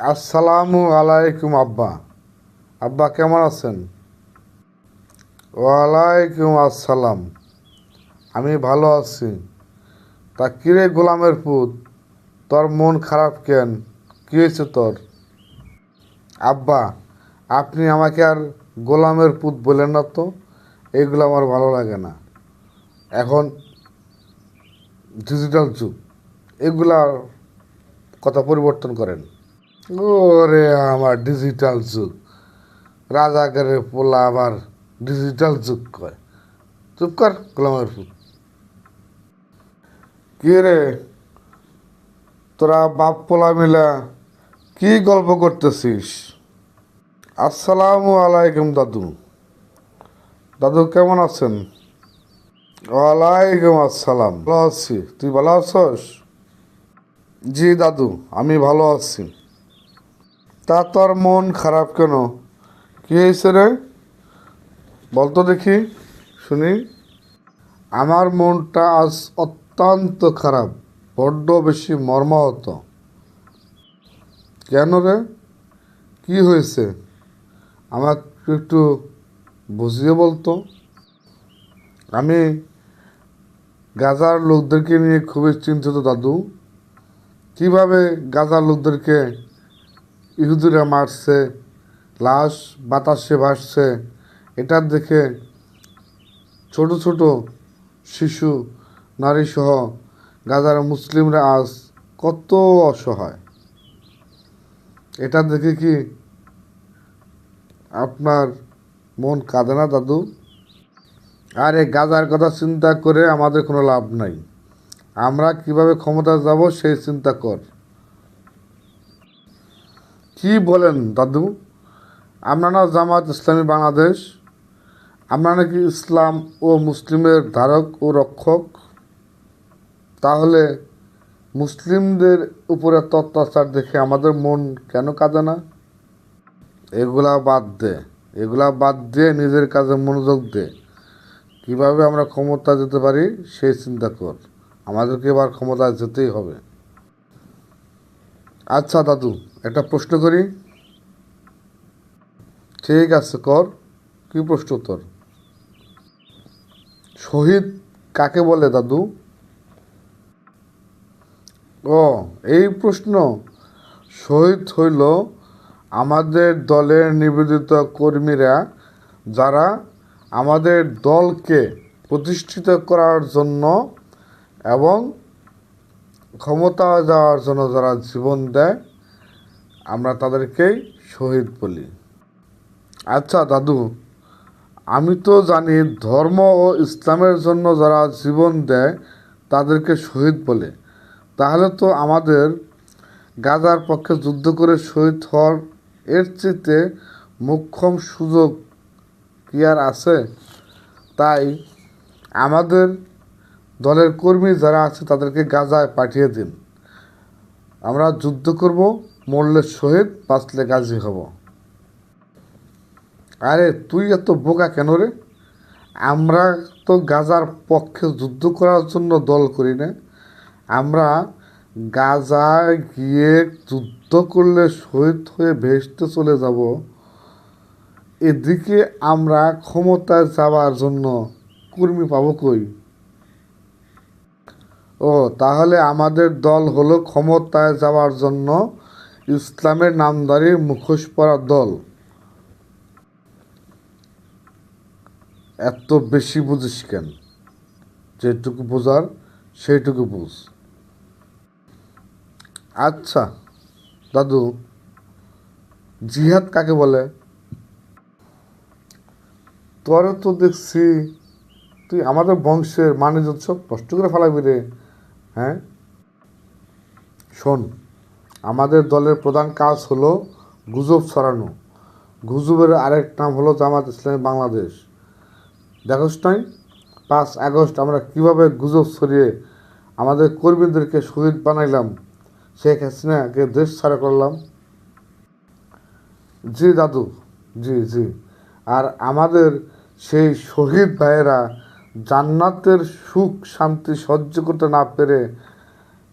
আসসালামু আলাইকুম, আব্বা। আব্বা, কেমন আছেন? ওয়ালাইকুম আসসালাম। আমি ভালো আছি। তা কিরে গোলামের পুত? তোর মন খারাপ কেন? কী হয়েছে তোর? আব্বা, আপনি আমাকে আর গোলামের পুত বলেন না তো? এইগুলো আমার ভালো লাগে না। এখন ডিজিটাল যুগ। এগুলার কথা পরিবর্তন করেন। ওরে আমার ডিজিটাল যুগ। রাজাকারের পোলা আবার ডিজিটাল যুগ কয়। চুপ কর, গোলামের ফুল। কি রে? তোরা বাপ পোলা মিলা কি গল্প করতেছিস? আসসালামু আলাইকুম দাদু। দাদু, কেমন আছেন? ওয়ালাইকুম আসসালাম। ভালো আছি। তুই ভালো আছস? জি দাদু, আমি ভালো আছি। তা তোর মন খারাপ কেন? কি হয়েছে রে? বলতো দেখি, শুনি। আমার মনটা আজ অত্যন্ত খারাপ, বড্ড বেশি মর্মাহত। কেন রে? কি হয়েছে? আমাকে একটু বুঝিয়ে বলতো। আমি গাজার লোকদেরকে নিয়ে খুবই চিন্তিত, দাদু। কীভাবে গাজার লোকদেরকে ইহুদিরা মারছে, লাশ, বাতাসে ভাসছে। এটা দেখে ছোট ছোট শিশু নারী সহ গাজার মুসলিমরা আজ কত অসহায়। এটা দেখে কি আপনার মন কাঁদে না, দাদু? আর এই গাজার কথা চিন্তা করে আমাদের কোনো লাভ নাই। আমরা কীভাবে ক্ষমতা যাব সেই চিন্তা কর। কি বলেন, দাদু? না জামাত ইসলামী বাংলাদেশ। আমরা নাকি ইসলাম ও মুসলিমের ধারক ও রক্ষক। তাহলে মুসলিমদের উপরে এত অত্যাচার দেখে আমাদের মন কেন কাঁদে না? এগুলা বাদ দে, এগুলা বাদ দিয়ে নিজের কাজে মনোযোগ দে। কীভাবে আমরা ক্ষমতা যেতে পারি, সেই চিন্তা কর। আমাদেরকে এবার ক্ষমতায় যেতেই হবে। আচ্ছা দাদু। একটা প্রশ্ন করি। ঠিক আছে, কর। কি প্রশ্ন তোর? শহীদ কাকে বলে, দাদু? ও, এই প্রশ্ন শহীদ হইল আমাদের দলের নিবেদিত কর্মীরা যারা আমাদের দলকে প্রতিষ্ঠিত করার জন্য এবং ক্ষমতা যাওয়ার জন্য যারা জীবন দেয়। আমরা তাদেরকেই শহীদ বলি। আচ্ছা দাদু, আমি তো জানি ধর্ম ও ইসলামের জন্য যারা জীবন দেয় তাদেরকে শহীদ বলে। তাহলে তো আমাদের গাজার পক্ষে যুদ্ধ করে শহীদ হওয়ার এর চেয়ে মোক্ষম সুযোগ কি আর আছে? তাই আমাদের দলের কর্মী যারা আছে তাদেরকে গাজায় পাঠিয়ে দিন। আমরা যুদ্ধ করব মরলে শহীদ বাঁচলে গাজী হব। আরে, তুই এত বোকা কেন রে? আমরা তো গাজার পক্ষে যুদ্ধ করার জন্য দল করি না। আমরা গাজায় গিয়ে যুদ্ধ করলে শহীদ হয়ে ভেসতে চলে যাব। এদিকে আমরা ক্ষমতায় যাওয়ার জন্য কর্মী পাবো কই? ও, তাহলে আমাদের দল হলো ক্ষমতায় যাওয়ার জন্য ইসলামের নামদারি মুখোশ পরা দল। এত বেশি বুঝিস কেন? যেটুকু বোঝার সেইটুকু বুঝ। আচ্ছা দাদু, জিহাদ কাকে বলে? তোরে তো দেখছি তুই আমাদের বংশের মানে সব কষ্ট করে ফেলাবি রে হ্যাঁ? শোন আমাদের দলের প্রধান কাজ হলো গুজব ছড়ানো। গুজবের আরেক নাম হলো জামাত ইসলামী বাংলাদেশ। দেখোস নাই পাঁচ আগস্ট আমরা কীভাবে গুজব ছড়িয়ে আমাদের কর্মীদেরকে শহীদ বানাইলাম, শেখ হাসিনাকে দেশ ছাড়া করলাম। জি দাদু, জি জি। আর আমাদের সেই শহীদ ভাইয়েরা জান্নাতের সুখ, শান্তি সহ্য করতে না পেরে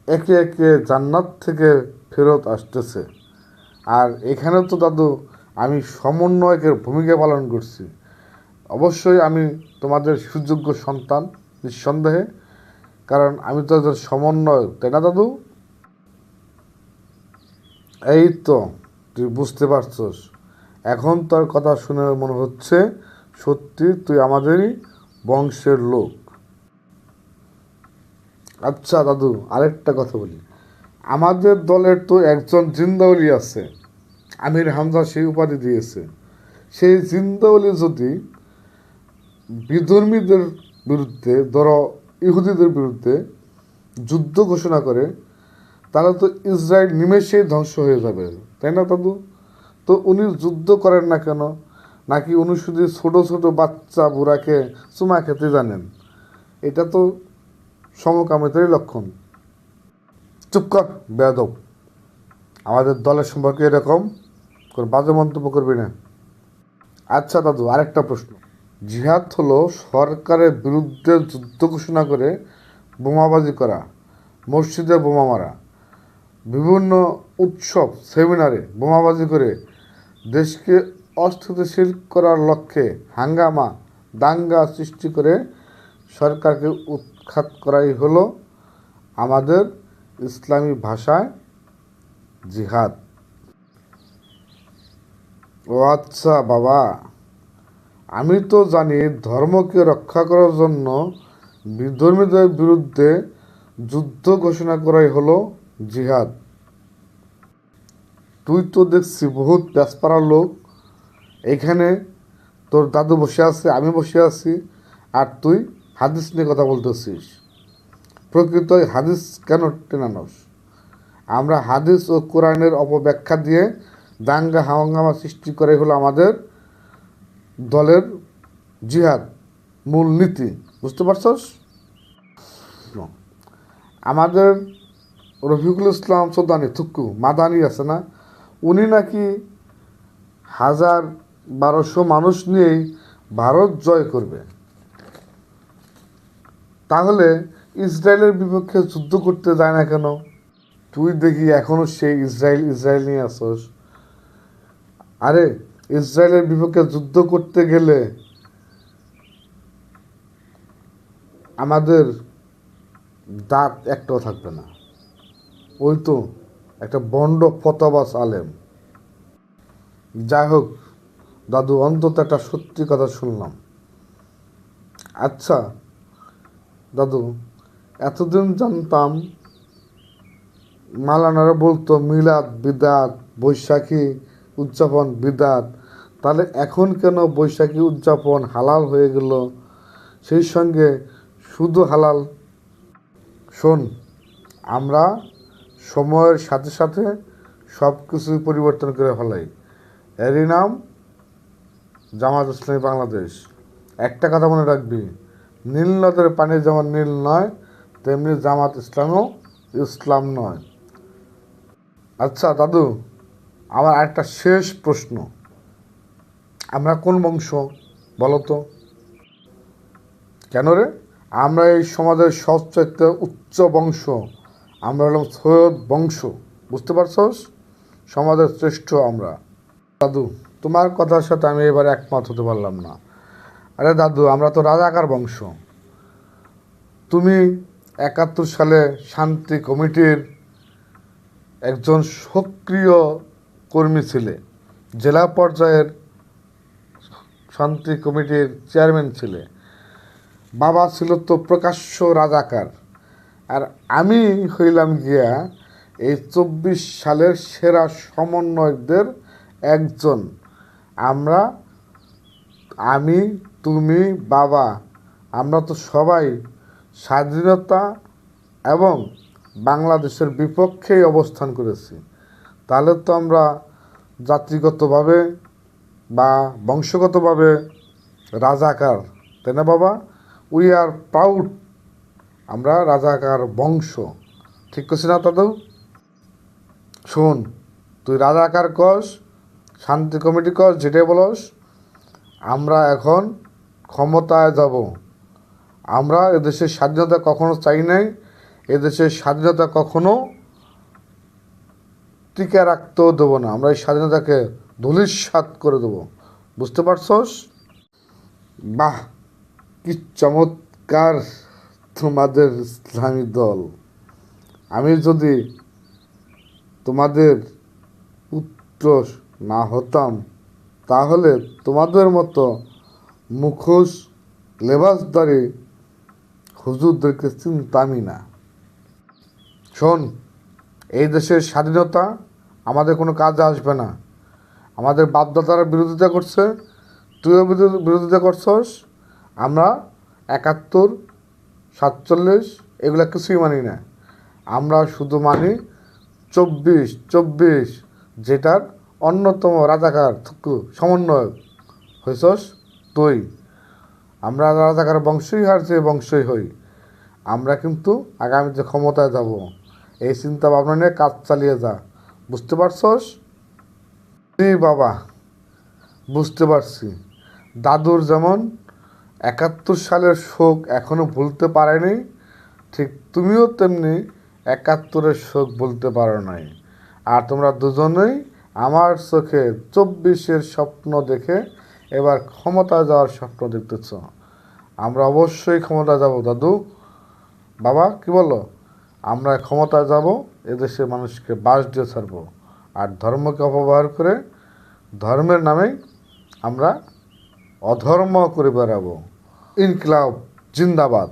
একে একে জান্নাত থেকে ফেরত আসতেছে। আর এখানে তো দাদু, আমি সমন্বয়কের ভূমিকা পালন করছি। অবশ্যই আমি তোমাদের সুযোগ্য সন্তান নিঃসন্দেহে, কারণ আমি তো তাদের সমন্বয় তাই না দাদু? এই তো, তুই বুঝতে পারছস। এখন তোর কথা শুনে মনে হচ্ছে, সত্যি তুই আমাদেরই বংশের লোক। আচ্ছা দাদু, আরেকটা কথা বলি। আমাদের দলের তো একজন জিন্দাউলি আছে, আমির হামজা সেই উপাধি দিয়েছে। সেই জিন্দাউলি যদি বিধর্মীদের বিরুদ্ধে, ধরো ইহুদিদের বিরুদ্ধে যুদ্ধ ঘোষণা করে, তাহলে তো ইসরায়েল নিমেষেই ধ্বংস হয়ে যাবে, তাই না দাদু? তো উনি যুদ্ধ করেন না কেন? নাকি উনি শুধু ছোটো ছোটো বাচ্চা বুড়াকে চুমা খেতে জানেন? এটা তো সমকামিতারই লক্ষণ। চুপ কর, বেয়াদব। আমাদের দলের সম্পর্কে এরকম, কোনো বাজে মন্তব্য করবি না। আচ্ছা দাদু, আরেকটা প্রশ্ন। জিহাদ হলো সরকারের বিরুদ্ধে যুদ্ধ ঘোষণা করে বোমাবাজি করা, মসজিদে বোমা মারা। বিভিন্ন উৎসব, সেমিনারে বোমাবাজি করে দেশকে অস্থিতিশীল করার লক্ষ্যে হাঙ্গামা, দাঙ্গা সৃষ্টি করে সরকারকে উৎখাত করাই হলো আমাদের ইসলামী ভাষায় জিহাদ। ও আচ্ছা বাবা, আমি তো জানি ধর্মকে রক্ষা করার জন্য বিধর্মীদের বিরুদ্ধে যুদ্ধ ঘোষণা করাই হলো জিহাদ। তুই তো দেখছি বহুত ব্যাসপাড়ার লোক। এখানে তোর দাদু বসে আছে, আমি বসে আছি, আর তুই হাদিস নিয়ে কথা বলতেছিস। প্রকৃত হাদিস কেন টেনানোস? আমরা হাদিস ও কোরআনের অপব্যাখ্যা দিয়ে দাঙ্গা হাঙ্গামা সৃষ্টি করে হলো আমাদের দলের জিহাদ, মূল নীতি। বুঝতে পারছস? আমাদের রফিকুল ইসলাম সৌদানি থুক্কু মাদানি আছে না? উনি নাকি হাজার বারোশো মানুষ নিয়েই ভারত জয় করবে। তাহলে ইসরায়েলের বিপক্ষে যুদ্ধ করতে যায় না কেন? তুই দেখি এখনও সেই ইসরায়েল ইসরায়েল নিয়ে আসস। আরে, ইসরায়েলের বিপক্ষে যুদ্ধ করতে গেলে আমাদের দাঁত একটাও থাকবে না। ওই তো একটা বন্ড ফতবাস আলেম। যাই হোক, দাদু, অন্তত একটা সত্যি কথা শুনলাম। আচ্ছা দাদু এতদিন জানতাম মালানারা বলতো, মিলাদ, বিদাত, বৈশাখী উদযাপন, বিদাত। তাহলে এখন কেন বৈশাখী উদযাপন হালাল হয়ে গেল? সেই সঙ্গে শুধু হালাল, শোন, আমরা সময়ের সাথে সাথে সব কিছুই পরিবর্তন করে ফেলাই। এরই নাম, জামাত ইসলামী বাংলাদেশ। একটা কথা মনে রাখবি, নীল নদের পানি যেমন নীল নয় তেমনি জামাত ইসলামও ইসলাম নয়। আচ্ছা দাদু, আমার একটা শেষ প্রশ্ন। আমরা কোন বংশ বলো তো? কেন রে? আমরা এই সমাজের সবচাইতে উচ্চ বংশ, আমরা হলাম সৈয়দ বংশ, বুঝতে পারছস? সমাজের শ্রেষ্ঠ আমরা। দাদু, তোমার কথার সাথে আমি এবার একমত হতে পারলাম না। আরে দাদু, আমরা তো রাজাকার বংশ। তুমি একাত্তর সালে শান্তি কমিটির একজন সক্রিয় কর্মী ছিলে জেলা পর্যায়ের শান্তি কমিটির চেয়ারম্যান ছিলে বাবা ছিল তো প্রকাশ্য রাজাকার। আর আমি হইলাম গিয়া এই চব্বিশ সালের সেরা সমন্বয়কদের একজন। আমরা, আমি, তুমি, বাবা, আমরা তো সবাই স্বাধীনতা এবং বাংলাদেশের বিপক্ষেই অবস্থান করেছি। তাহলে তো আমরা জাতিগতভাবে বা বংশগতভাবে রাজাকার, তাই না বাবা? উই আর প্রাউড আমরা রাজাকার বংশ। ঠিক করছি না দাদু? শোন, তুই রাজাকার কস, শান্তি কমিটি কস, যেটাই বলস, আমরা এখন ক্ষমতায় যাব। আমরা এদেশের স্বাধীনতা কখনো চাই নাই, এদেশের স্বাধীনতা কখনো টিকে রাখতেও দেবো না। আমরা এই স্বাধীনতাকে ধুলিস্বাত করে দেবো। বুঝতে পারছস? বাহ, কি চমৎকার তোমাদের ইসলামী দল। আমি যদি তোমাদের পুত্র না হতাম, তাহলে তোমাদের মতো মুখোশ, লেবাসদারি হুজুরদেরকে চিনতামই না। শোন, এই দেশের স্বাধীনতা আমাদের কোনো কাজে আসবে না। আমাদের বাপদাদারা বিরোধিতা করছে, তুইও বিরো- বিরোধিতা করছস। আমরা একাত্তর, সাতচল্লিশ, এগুলো কিছুই মানি না। আমরা শুধু মানি চব্বিশ চব্বিশ, যেটার অন্যতম রাজাকার, থুকু, সমন্বয়ক হয়েছস তুই। আমরা রাজাকার বংশই হার যে বংশই হই, আমরা কিন্তু আগামী যে ক্ষমতায় যাব, এই চিন্তা ভাবনা নিয়ে কাজ চালিয়ে যা। বুঝতে পারছস? জি বাবা, বুঝতে পারছি। দাদুর যেমন একাত্তর সালের শোক এখনও ভুলতে পারেনি, ঠিক তুমিও তেমনি একাত্তরের শোক বলতে পারো নাই। আর তোমরা দুজনেই আমার চোখে চব্বিশের স্বপ্ন দেখে এবার ক্ষমতা যাওয়ার স্বপ্ন দেখতেছ। আমরা অবশ্যই ক্ষমতা যাব, দাদু। বাবা, কি বলো আমরা ক্ষমতা যাব, এদেশের মানুষকে বাস দিয়ে ছাড়বো। আর ধর্মকে অপব্যবহার করে ধর্মের নামে আমরা অধর্ম করে বেড়াবো। ইনকলাব, জিন্দাবাদ।